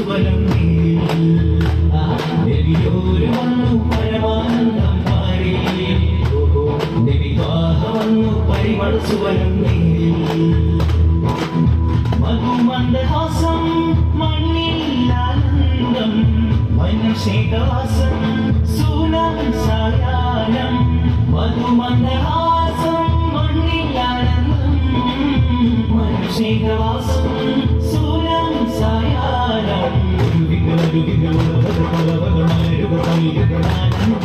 വലം വന്നു പരമാനന്ദം പാരി ദേവിവാഹ വന്നു പരിമളസു സൂനം സായാഹ്നം മധുമന്ദഹാസം Música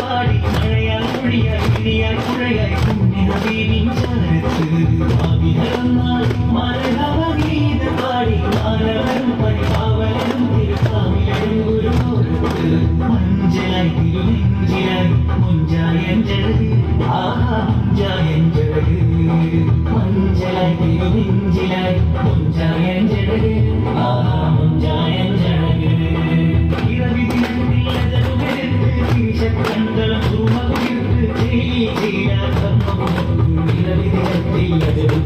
பாடி மழையால் மொழியால் இனியால் மழையாய் புண்ணிய தேவி மலருக்கு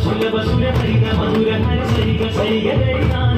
ಸುಲಭ ಸುರ ಹರಿದ ಮಧುರ ಹರ ಸರಿಗ ಸರಿಗ ರೈತ